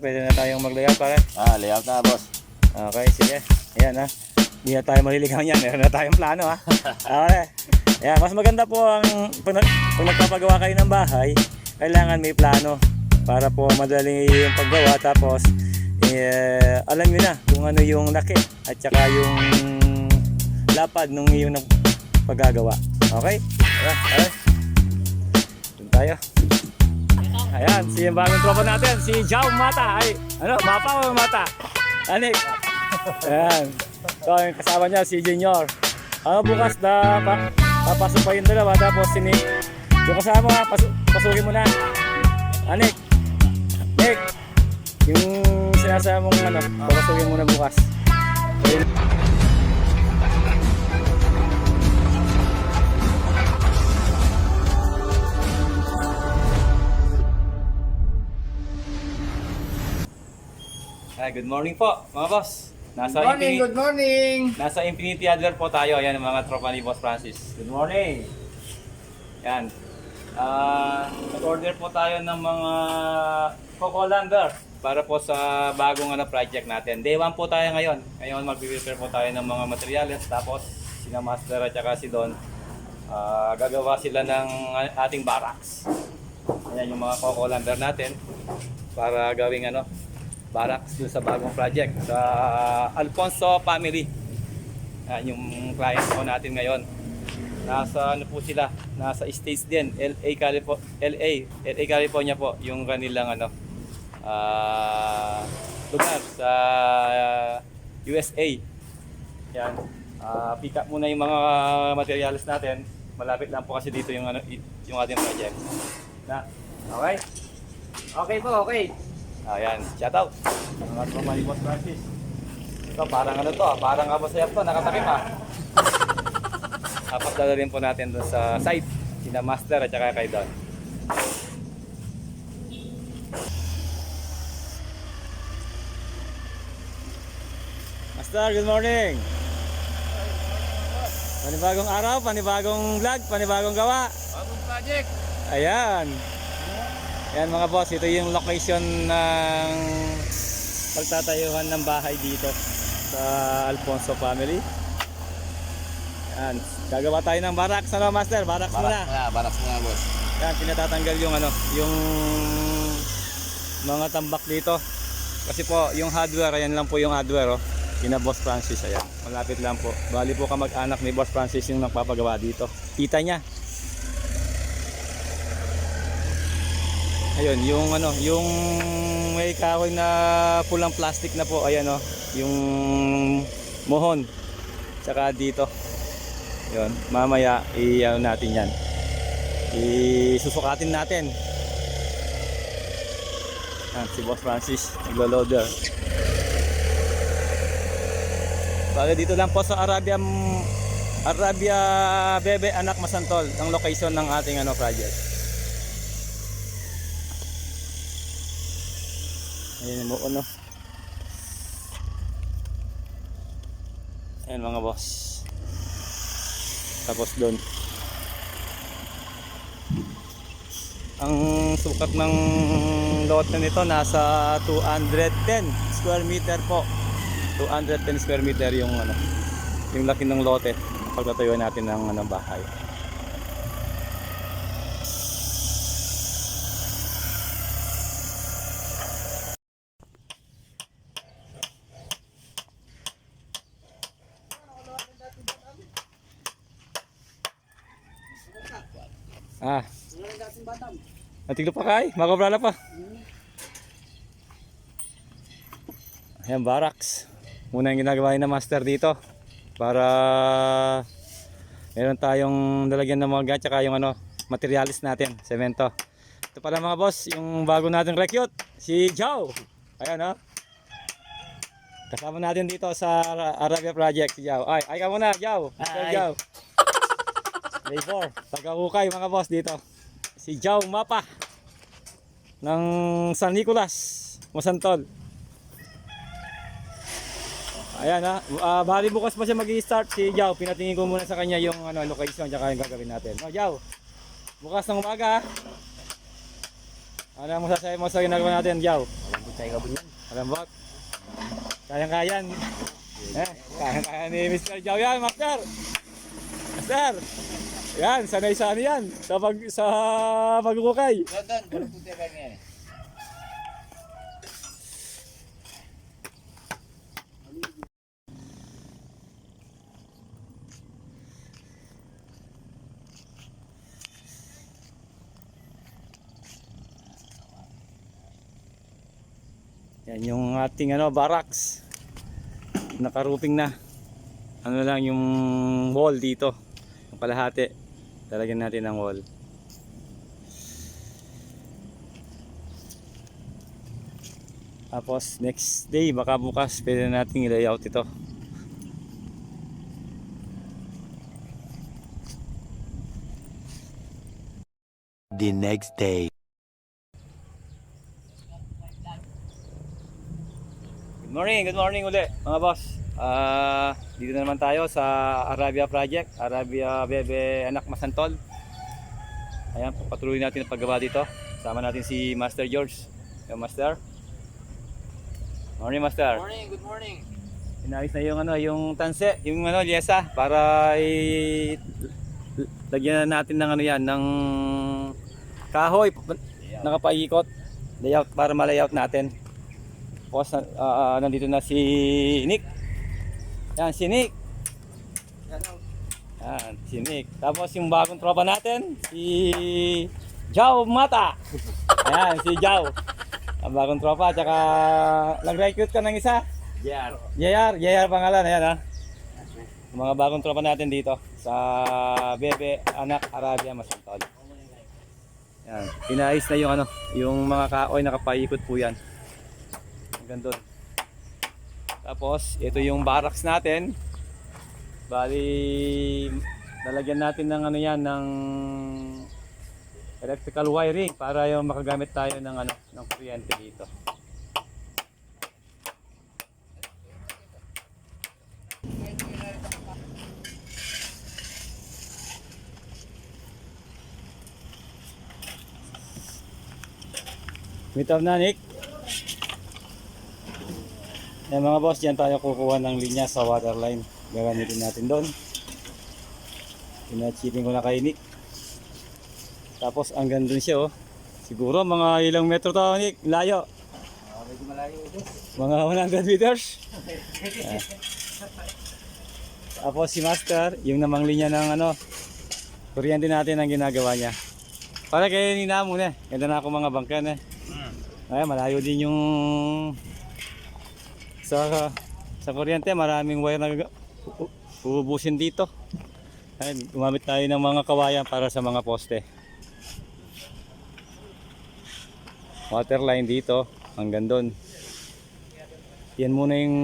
Pwede na tayong mag-layout pare. Ah, layout na boss. Okay, sige. Ayan ha. Hindi na tayo maliligaw niyan. Meron na tayong plano ha. Okay. Ayan, mas maganda po ang pag, pag nagpapagawa kayo ng bahay, kailangan may plano para po madali yung paggawa tapos eh, alam niyo na kung ano yung laki at saka yung lapad nung nag- paggagawa. Okay? Tara, tara. Doon tayo. Ayan, si yung bagong tropa natin, si Jao Mata. Ay, ano, mapa o mata? Anik. Ayan. So, yung kasama niya, si Junior. Ano bukas na pa, papasok pa yung dalawa, tapos si Nick. Yung kasama, pasu pasukin mo na. Anik. Nick. Yung sinasama mong ano, papasukin mo na bukas. Ayun. Ay, good morning po, mga boss. Nasa Good morning, Infinity, good morning. nasa Infinity Adler po tayo. Ayan ang mga tropa ni Boss Francis. Good morning. Yan. Ah, nag-order po tayo ng mga Coco Lander para po sa bagong ano, project natin. Day 1 po tayo ngayon. Ngayon mag-prepare po tayo ng mga materials. Tapos sina Master at saka si Don ah, gagawa sila ng ating barracks. Ayan yung mga Coco Lander natin para gawing ano, barracks dun sa bagong project sa Alfonso Family. Yan yung client po natin ngayon. Nasa ano po sila? Nasa States din, LA California, LA, LA California po yung kanilang ano ah, lugar sa USA. Yan. Ah, pick up muna yung mga materials natin. Malapit lang po kasi dito yung ano yung ating project. Na. Okay? Okay po, okay. Ayan, shout out. Mga tropa ni Boss Francis. Ito, parang ano to, ah, parang kabasayap to, nakatakip ha. Apat dala rin po natin doon sa site, sina Master at saka kay Don. Master, good morning! Panibagong araw, panibagong vlog, panibagong gawa. Bagong project. Ayan. Ayan mga boss, ito yung location ng pagtatayuhan ng bahay dito sa Alfonso family. Ayan, gagawa tayo ng barracks, ano master? Barracks muna. na, baraks na boss. Ayan, pinatatanggal yung ano, yung mga tambak dito. Kasi po, yung hardware, ayan lang po yung hardware, oh. Kina Boss Francis, ayan. Malapit lang po. Bali po kamag-anak ni Boss Francis yung nagpapagawa dito. Tita niya. Ayun, yung ano, yung may kahoy na pulang plastic na po, ayan oh, yung mohon. Tsaka dito. Yun, mamaya i-ano natin 'yan. Isusukatin natin. Ah, si Boss Francis, naglo-loader. Bale dito lang po sa Arabia Arabia Bebe Anak Masantol, ang location ng ating ano project. Ayan mo ano. Ayan mga boss. Tapos doon. Ang sukat ng lote nito nasa 210 square meter po. 210 square meter yung ano, yung laki ng lote pagtatayuan natin ng ano, bahay. Ah. Natiglo pa kay, makobrala pa. Ayan, barracks. Muna yung ginagawa ni na master dito. Para meron tayong lalagyan ng mga gat tsaka yung ano, materialis natin, semento. Ito pala mga boss, yung bago nating recruit, si Joe. Ayan oh. Kasama natin dito sa Arabia Project si Joe. Ay, ay ka muna, Joe. Mr. Hi. Day 4. Taga-ukay mga boss dito. Si Joe Mapa ng San Nicolas, Masantol. Ayan ha. Ah, bali bukas pa siya mag-i-start si Jao. Pinatingin ko muna sa kanya yung ano, location tsaka yung gagawin natin. No, Jao. Bukas ng umaga. ha? Ano mo sasabi mo sa ginagawa natin, Jao? Tayo ka bunyan. Malambot. Kayang-kayan. Eh, kayang-kaya ni Mr. Jow yan, Master. Master. Yan, sanay-sanay yan. Sa, pag, sa pagkukay. Doon, doon. Doon ngayon. Yan yung ating ano, barracks. Nakaruping na. Ano lang yung wall dito. Kalahati. Talagyan natin ng wall. Tapos next day, baka bukas pwede na natin i-layout ito. The next day. Good morning, good morning uli mga boss. Ah, dito na naman tayo sa Arabia Project, Arabia Bebe Anak Masantol. Ayan, patuloy natin ang paggawa dito. Sama natin si Master George. Yung Master. Morning Master. Morning, good morning. Inayos na yung ano, yung tanse, yung ano, liesa para i lagyan na natin ng ano yan, ng kahoy nakapaikot layout para ma-layout natin. Tapos ah, nandito na si Nick. Yan si Nick. Yan, si Nick. Tapos yung bagong tropa natin, si Jao Mata. Ayan, si Jao. Ang bagong tropa, tsaka nag-recruit ka ng isa. JR. JR, JR pangalan, ayan ha. Mga bagong tropa natin dito sa Bebe Anak Arabia Masantol. Yan, inaayos na yung ano, yung mga kaoy nakapaikot po yan. Hanggang doon. Tapos, ito yung barracks natin. Bali, lalagyan natin ng ano yan, ng electrical wiring para yung makagamit tayo ng ano, ng kuryente dito. Meet na Nick. Yan mga boss, dyan tayo kukuha ng linya sa waterline. Gagamitin natin doon. Pinachipping ko na kay Nick. Tapos hanggang doon siya oh. Siguro mga ilang metro to Nick, layo. Oh, medyo malayo ito. Mga 100 meters. Ah. Tapos si Master, yung namang linya ng ano, kuryente natin ang ginagawa niya. Para kay Nina muna, ganda na ako mga bangkan eh. Ay, malayo din yung sa sa kuryente, maraming wire na uubusin dito. Ay, gumamit tayo ng mga kawayan para sa mga poste. Water line dito, hanggang doon. Yan muna yung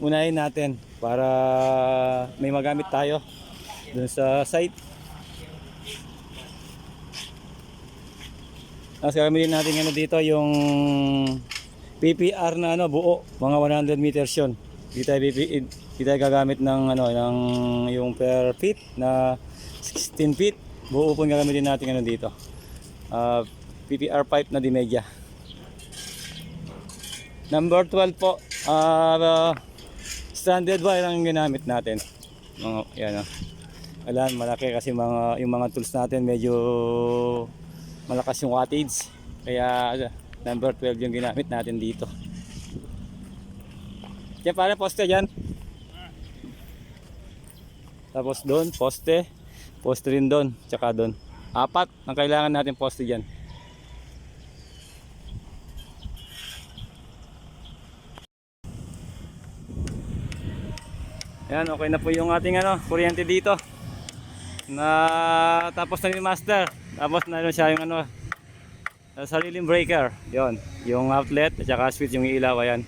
unahin natin para may magamit tayo dun sa site. Tapos gagamitin natin ano dito yung PPR na ano buo, mga 100 meters yun. Di tayo, PP, di tayo gagamit ng ano ng yung per feet na 16 feet. Buo po gagamitin natin ano dito. Ah, PPR pipe na Dimedya. Number 12 po, ah standard wire ang ginamit natin. Mga, yan oh. Alam, malaki kasi mga, yung mga tools natin medyo malakas yung wattage. Kaya number 12 yung ginamit natin dito. Yan pare, poste dyan. Tapos doon, poste. Poste rin doon, tsaka doon. Apat ang kailangan natin poste dyan. Yan, okay na po yung ating ano, kuryente dito. Na tapos na ni Master. Tapos na rin siya yung ano, uh, sariling breaker. Yon, yung outlet at saka switch yung ilaw ayan.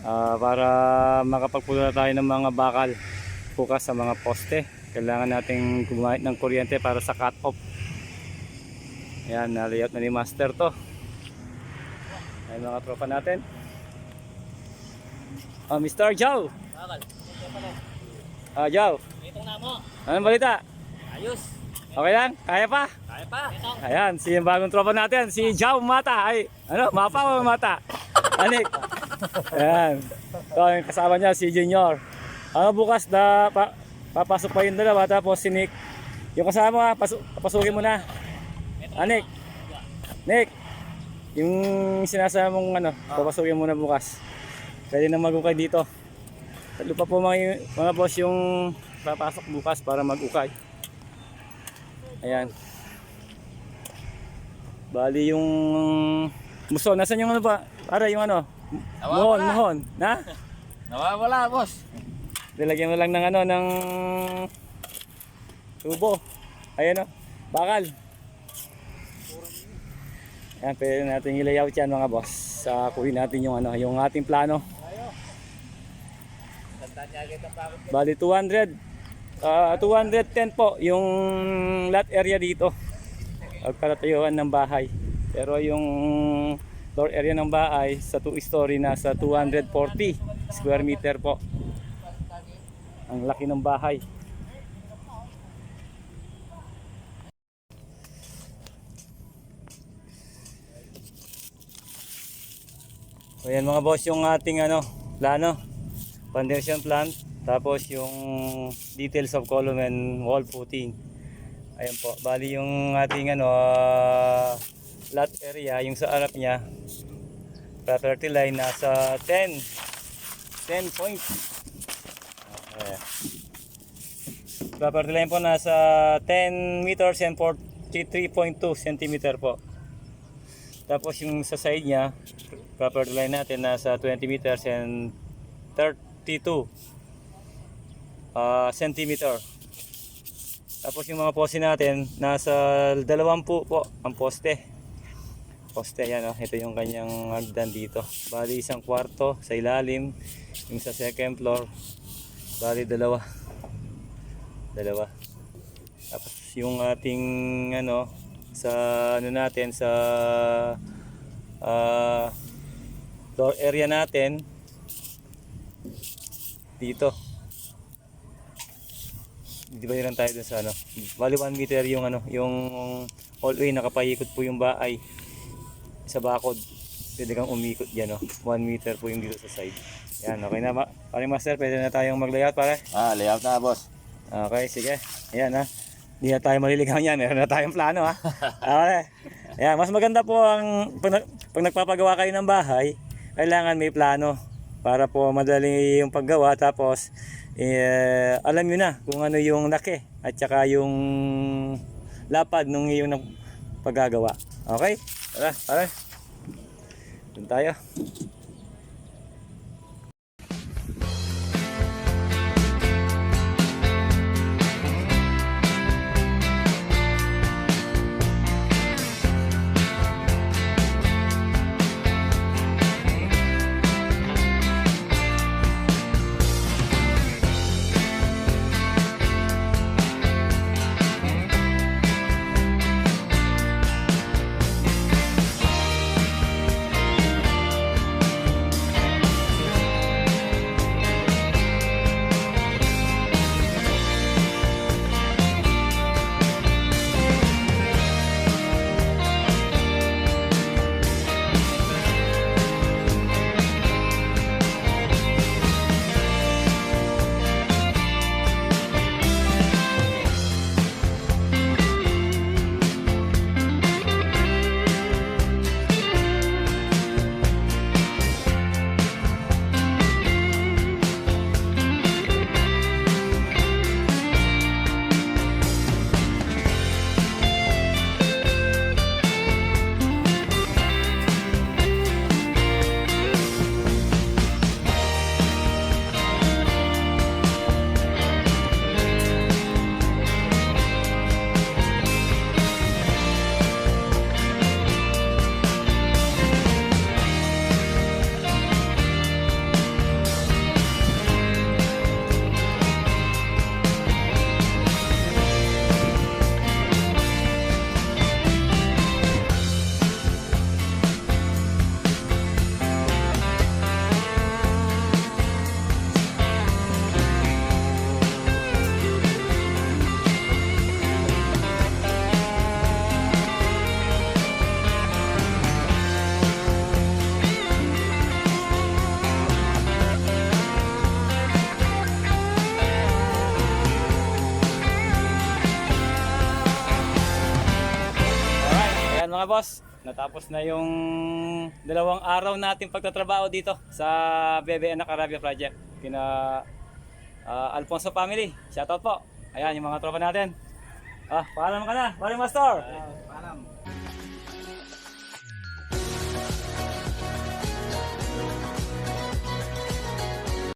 Ah, para makapagpulo na tayo ng mga bakal bukas sa mga poste. Kailangan nating gumamit ng kuryente para sa cut off. Ayan, na-layout na ni Master to. Ay mga tropa natin. Ah, Mr. Joe. Bakal. Ah, Joe. Itong na mo. Anong balita? Ayos. Okay lang? Kaya pa? Kaya pa. Ayan, si yung bagong tropa natin, si Jao Mata. Ay, ano, Mapa o Mata? Anik. Ayan. Ito yung kasama niya, si Junior. Ano bukas na pa, papasok pa yung dalawa, tapos si Nick. Yung kasama, pasu, papasukin mo na. Anik. Nick. Yung sinasama mong ano, papasukin mo na bukas. Pwede na magukay dito. Tatlo pa po mga, mga boss yung papasok bukas para magukay. Ayan. Bali yung muso, nasan yung ano ba? Para yung ano? Nawawala. muhon. Na? Nawawala, boss. Nilagyan mo lang ng ano, ng tubo. Ayan o, bakal. Ayan, pwede natin i-layout yan mga boss. Sa kuhin natin yung ano, yung ating plano. Bali 200 ah 210 po yung lot area dito. Pagkatatayuan ng bahay. Pero yung floor area ng bahay sa 2 story nasa 240 square meter po. Ang laki ng bahay. So yan mga boss yung ating ano, plano. Foundation plan, tapos yung details of column and wall footing. Ayan po, bali yung ating ano, ah, lot area, yung sa harap niya, property line nasa 10, 10 point. Okay. Property line po nasa 10 meters and 43.2 cm po. Tapos yung sa side niya, property line natin nasa 20 meters and 32 ah, centimeter. Tapos yung mga poste natin, nasa 20 po ang poste. Poste yan, oh. ito yung kanyang hagdan dito. Bali isang kwarto sa ilalim, yung sa second floor, bali dalawa. Dalawa. Tapos yung ating ano, sa ano natin, sa ah, door area natin, dito. Di ba yun tayo dun sa ano? Bali 1 meter yung ano, yung all way nakapayikot po yung bahay sa bakod. Pwede kang umikot diyan, no? 1 meter po yung dito sa side. Yan, okay na. Ma Pare master, pwede na tayong mag-layout pare. Ah, layout na, boss. Okay, sige. Ayan ha. Hindi na tayo maliligaw yan. Meron na tayong plano ha. Okay. Ayan, mas maganda po ang pag, pag nagpapagawa kayo ng bahay, kailangan may plano para po madali yung paggawa tapos eh, alam nyo na kung ano yung laki at saka yung lapad nung iyong paggagawa. Okay? Tara, tara. Doon tayo. Mga boss, natapos na yung dalawang araw natin pagtatrabaho dito sa BBN Nakarabia Project. Kina ah, Alfonso family. Shoutout po. Ayan yung mga tropa natin. Ah, paalam ka na, Pare Master.